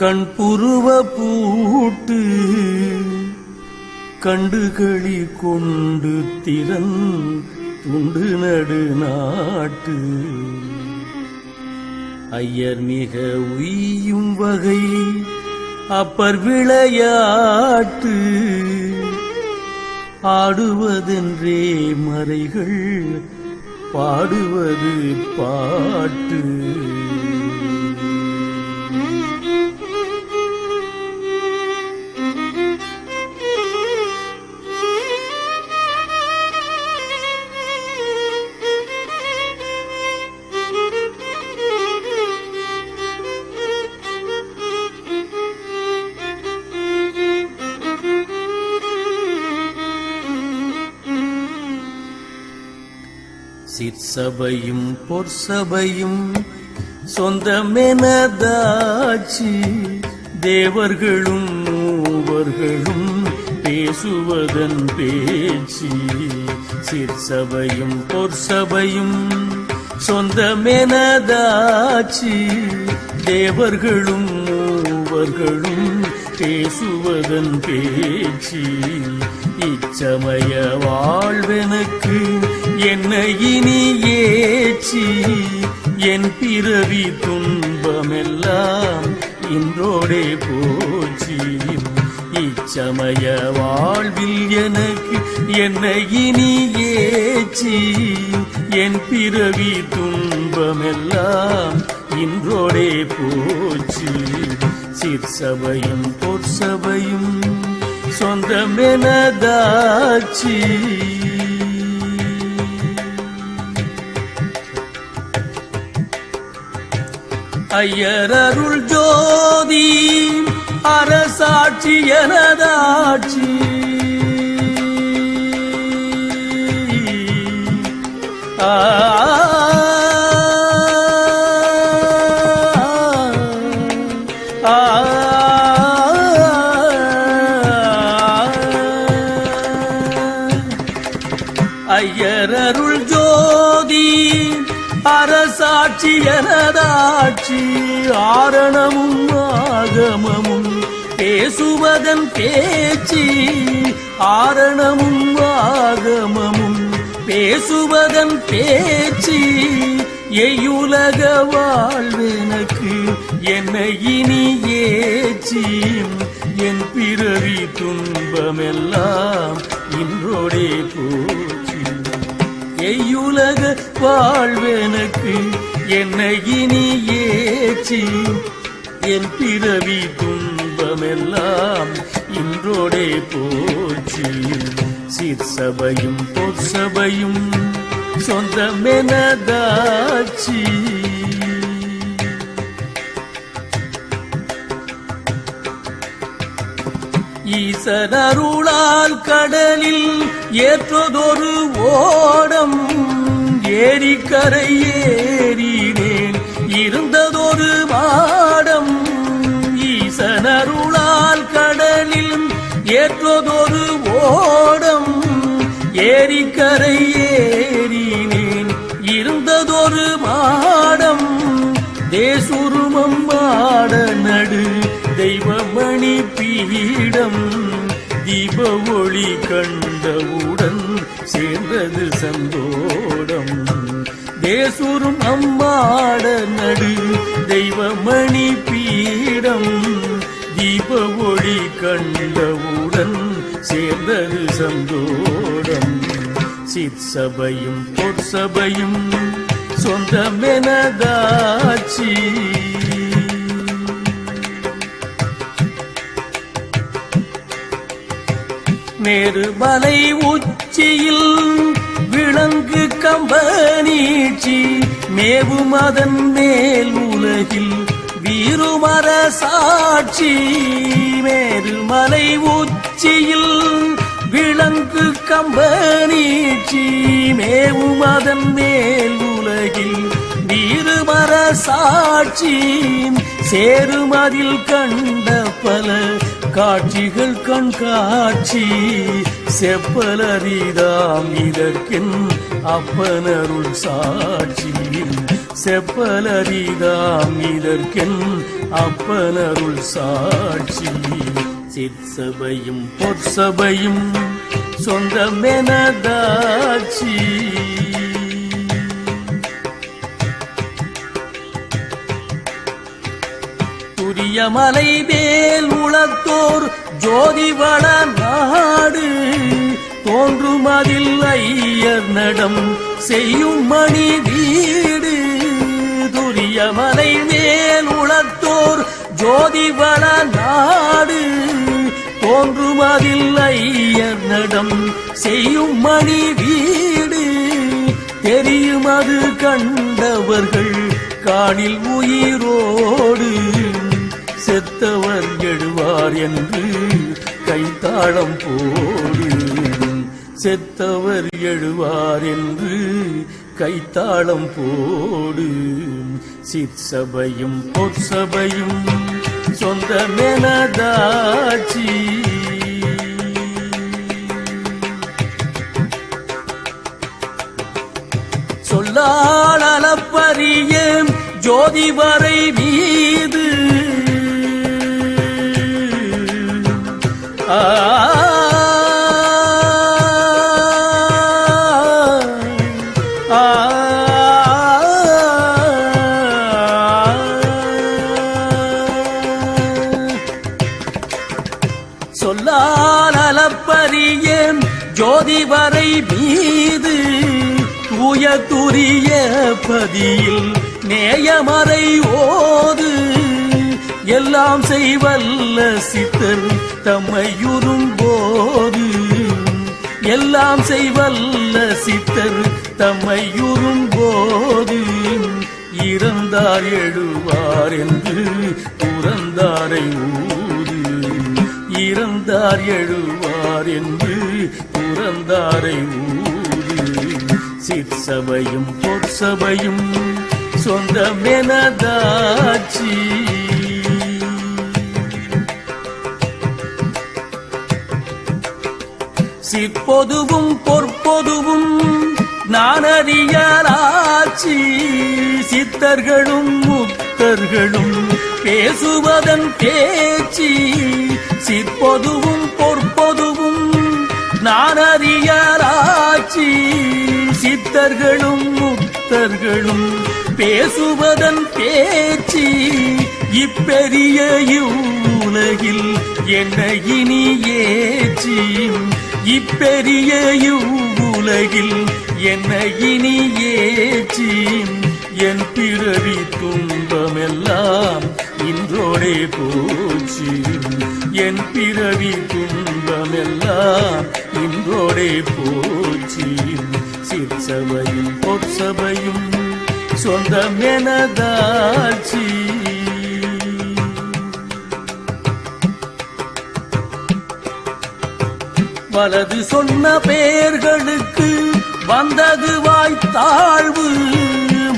கண்புருவ பூட்டு கண்டுகளி கொண்டு திறன் துண்டு நடு நாட்டு. ஐயர் மிக உய்யும் வகை அப்பர் விளையாட்டு. ஆடுவதென்றே மறைகள் பாடுவது பாட்டு. சிற்சபையும் பொற்சபையும் சொந்தமெனதாச்சி. தேவர்களும் மூவர்களும் பேசுவதன் பேச்சு. சிற்சபையும் பொற்சபையும் சொந்தமெனதாச்சி. தேவர்களும் மூவர்களும் பேசுவதன் பேச்சு. இச்சமய வாழ்வெனக்கு என்ன இனி ஏச்சி என் பிறவி துன்பமெல்லாம் இன்றோடே போச்சி இச்சமய வாழ்வில் எனக்கு என்ன இனி ஏச்சி என் பிறவி துன்பமெல்லாம் இன்றோடே போச்சு சிற்சபையும் பொற்சபையும் சொந்தமெனதாச்சி ஐயரருள் ஜோதி அரசாட்சி எனதாட்சி ஆ ஆ ஐயரருள் ஜோதி அரசாட்சி எனதாட்சி ஆரணமும் ஆகமமும் பேசுவதன் பேச்சு ஆரணமும் ஆகமமும் பேசுவதன் பேச்சு எயுலக வாழ்வெனக்கு என்னை இனி ஏச்சி என் பிறவி துன்பமெல்லாம் இன்றோடே போ மெய்யுலக வாழ்வெனக்கு என்னை இனி ஏச்சி என் பிறவி துன்பமெல்லாம் இன்றோடே போச்சு சிற்சபையும் பொற்சபையும் சொந்தமெனதாச்சி ஈசனருளால் கடலில் ஏற்றதொரு ஓடம் ஏரிக்கரை ஏறினேன் இருந்ததொரு மாடம் ஈசனருளால் கடலில் ஏற்றதொரு ஓடம் ஏரிக்கரை ஏறினேன் இருந்ததொரு மாடம் தேசுருமம் மாட நடு தெய்வமணி பீடம் தீப ஒளி கண்டவுடன் சேர்ந்தது சந்தோடம். தேசூரும் அம்மாட நடு தெய்வமணி பீடம். தீப ஒளி கண்டவுடன் சேர்ந்தது சந்தோடம். சிற்சபையும் பொற்சபையும் சொந்தமெனதாச்சி. நேருமலை உச்சியில் விளங்கு கம்பனீட்சி மேவும் அதன் மேல் உலகில் வீருமர சாட்சி மேருமலை உச்சியில் விளங்கு கம்பனீச்சி மேவும் அதன் மேல் உலகில் வீருமர சாட்சி சேருமதில் கண்ட பல காட்சிகள் கண் காட்சி செப்பலரிதாம் இதற்கின் அப்பனருள் சாட்சி. செப்பலரிதாம் இதற்கென் அப்பனருள் சாட்சி. சிற்சபையும் பொற்சபையும் சொந்தமெனதாட்சி. துரியமலை வேல் உள ஜோதிவள நாடு தோன்றுமதில் ஐயர் நடம் செய்யும் மணி வீடு. துரியமலை மேல் உளத்தோர் ஜோதிவள நாடு தோன்றுமதில் ஐயர் நடம் செய்யும் மணி வீடு. தெரியும் அது கண்டவர்கள் காணில் உயிரோடு. செத்தவர் எழுவார் என்று கைத்தாளம் போடு செத்தவர் எழுவார் என்று கைத்தாளம் போடு சிற்சபையும் பொற்சபையும் சொந்தமெனதாட்சி. சொல்லால் அளப்பரிய ஜோதி வரை மீது சொல்லால் அளப்பரிய ஜோதி வரை மீது தூய துரிய பதியில் நேயமறை ஓது. எல்லாம் செய்வல்ல சித்தர் தம்மையுறும் போது. எல்லாம் செய்வல்ல சித்தர் தம்மையுறும் போது. இறந்தார் எழுவார் என்று புறந்தாரை ஊது இறந்தார் எழுவார் என்று புறந்தாரை ஊது. சிற்சபையும் பொற்சபையும் சொந்தமெனதாச்சி சிற்பொதுவும் பொற்பொதுவும் நானறியலாட்சி சித்தர்களும் முத்தர்களும் பேசுவதன் பேச்சு சிற்பொதுவும் பொற்பொதுவும் நானறியலாட்சி சித்தர்களும் முத்தர்களும் பேசுவதன் பேச்சு இப்பெரிய இவ்வுலகில் என்ன இனி ஏச்சி இப்பெரிய இவ்வுலகில் என்ன இனி ஏச்சி என் பிறவி துன்பமெல்லாம் இன்றோடே போச்சு. என் பிறவி துன்பமெல்லாம் இன்றோடே போச்சு. சிற்சபையும் பொற்சபையும் சொந்தமெனதாட்சி வலது சொன்ன பெயர்களுக்கு வந்தது வாய்த்தாழ்வு.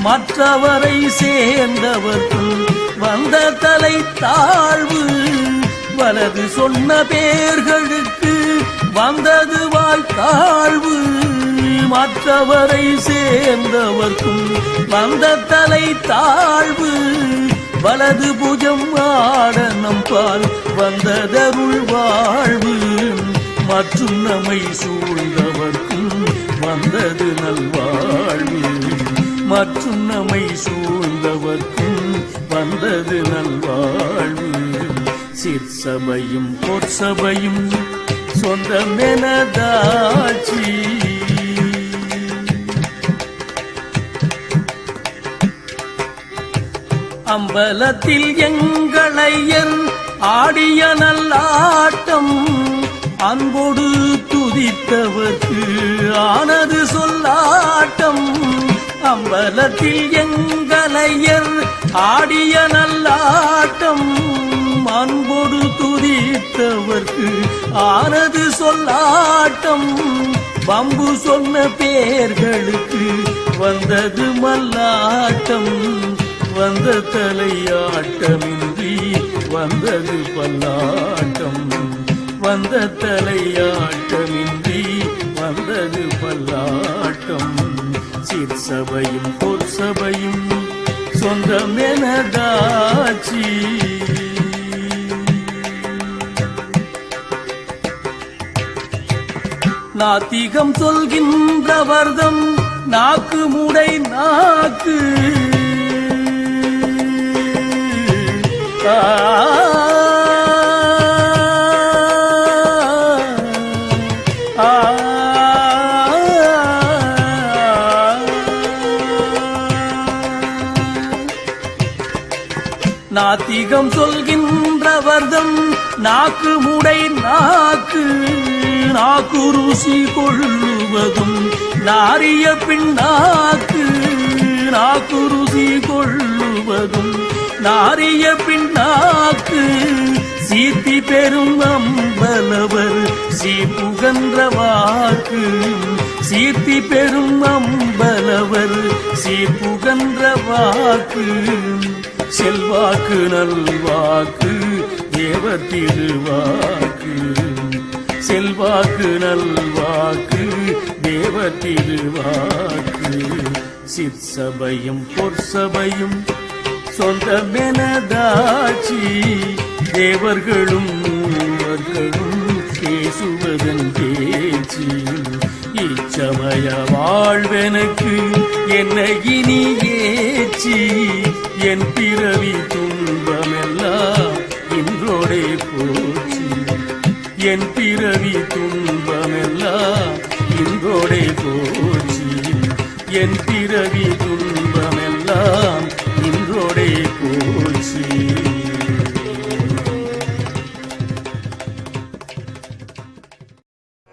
மற்றவரை சேர்ந்தவர்கள் வந்த தலை தாழ்வு வலது சொன்ன பேர்களுக்கு வந்தது வாழ்த்தாழ்வு. மற்றவரை சேர்ந்தவர்க்கும் வந்த தலை தாழ்வு வலது புஜம் ஆடனம் பால் வந்ததருள் வாழ்வு. மற்றும் நம்மை சூழ்ந்தவர்க்கும் வந்தது நல்வாழ்வு. மற்றும் நம்மை சூழ்ந்தவர்க்கும் வந்தது நல்வாழ்வு. சிற்சபையும் பொற்சபையும் சொந்தமெனதாச்சி. அம்பலத்தில் எங்களையன் ஆடிய நல்லாட்டம் அன்போடு துதித்தவர்க்கு ஆனது சொல்லாட்டம். அம்பலத்தில் எங்களையர் ஆடிய நல்லாட்டம் அன்போடு துதித்தவர்க்கு ஆனது சொல்லாட்டம். பம்பு சொன்ன பேர்களுக்கு வந்தது மல்லாட்டம். வந்த தலையாட்டமின்றி வந்தது பல்லாட்டம். வந்த தலையாட்டமின்றி வந்தது பல்லாட்டம். சிற்சபையும் பொற்சபையும் சொந்தம் எனதாச்சி நாத்திகம் சொல்கின்ற வர்தம் நாக்கு முடை நாக்கு. ஆ நாத்திகம் சொல்கின்றவர்தம் நாக்கு முடை நாக்கு நாக்கு ருசி கொள்ளுவதும் நாரிய பின்னாக்கு நாக்கு ருசி கொள்ளுவதும் நாரிய பின்னாக்கு சீத்தி பெரும் அம்பலவர் சீப்புகன்ற வாக்கு. சீர்த்தி பெரும் அம்பலவர் சீப்புகன்ற வாக்கு. செல்வாக்கு நல்வாக்கு தேவ திருவாக்கு செல்வாக்கு நல்வாக்கு தேவ திருவாக்கு சிற்சபையும் பொற்சபையும் சொந்தமெனதாச்சி தேவர்களும் மூவர்களும் பேசுவதன் பேச்சு. இச்சமய வாழ்வெனக்கு என்ன இனி ஏச்சி என் பிறவி துன்பமெல்லாம் இன்றோடே போச்சு என் பிறவி துன்பமெல்லாம் இன்றோடே போச்சு என் பிறவி துன்பமெல்லாம்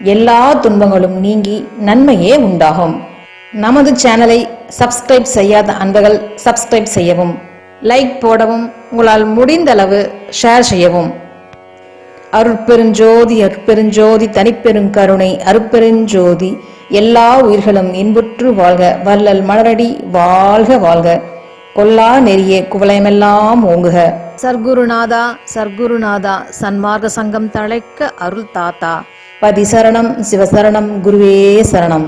எல்லா துன்பங்களும் நீங்கி நன்மையே உண்டாகும். நமது சேனலை சப்ஸ்கிரைப் செய்யாத அன்பர்கள் சப்ஸ்கிரைப் செய்யவும் லைக் போடவும் உங்களால் முடிந்தளவு ஷேர் செய்யவும். அருட்பெருஞ்சோதி தனிப்பெருங் கருணை அருட்பெருஞ்சோதி எல்லா உயிர்களும் இன்புற்று வாழ்க வள்ளல் மலரடி வாழ்க வாழ்க. கொல்லா நெறிய குவலயமெல்லாம் ஓங்குக. சர்க்குருநாதா சர்க்குருநாதா சன்மார்க்க சங்கம் தழைக்க அருள் தாத்தா பதிசரணம் சிவசரணம் குருவே சரணம்.